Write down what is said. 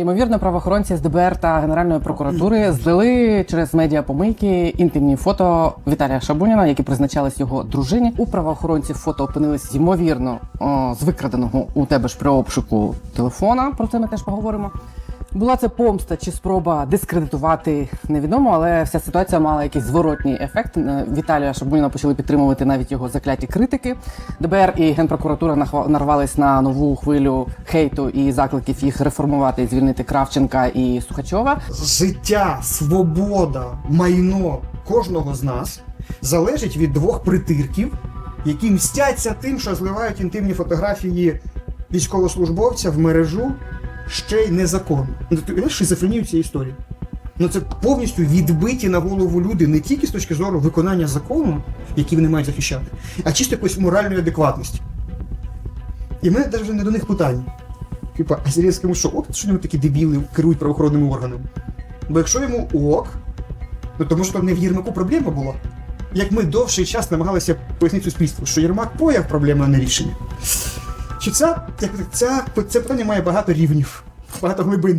Ймовірно, правоохоронці з ДБР та Генеральної прокуратури злили через медіапомийки інтимні фото Віталія Шабуніна, які призначались його дружині. У правоохоронців фото опинились ймовірно з викраденого у тебе ж при обшуку телефона. Про це ми теж поговоримо. Була це помста чи спроба дискредитувати невідомо, але вся ситуація мала якийсь зворотній ефект. Е, Віталія Шабуніна почали підтримувати навіть його закляті критики. ДБР і генпрокуратура нарвались на нову хвилю хейту і закликів їх реформувати і звільнити Кравченка і Сухачова. життя, свобода, майно кожного з нас залежить від двох притирків, які мстяться тим, що зливають інтимні фотографії військовослужбовця в мережу ще й незаконно. Ну, шизофренію цієї історії. Ну це повністю відбиті на голову люди не тільки з точки зору виконання закону, який вони мають захищати, а чисто якоїсь моральної адекватності. І в мене навіть не до них питання. Типа, а Зеленському що ок, що нього такі дебіли керують правоохоронними органами? Бо якщо йому ок, ну тому що не в Єрмаку проблема була. Як ми довший час намагалися пояснити суспільству, що Єрмак появ проблема, а не рішення. Що ця, як, ця, це питання має багато рівнів, багато глибин.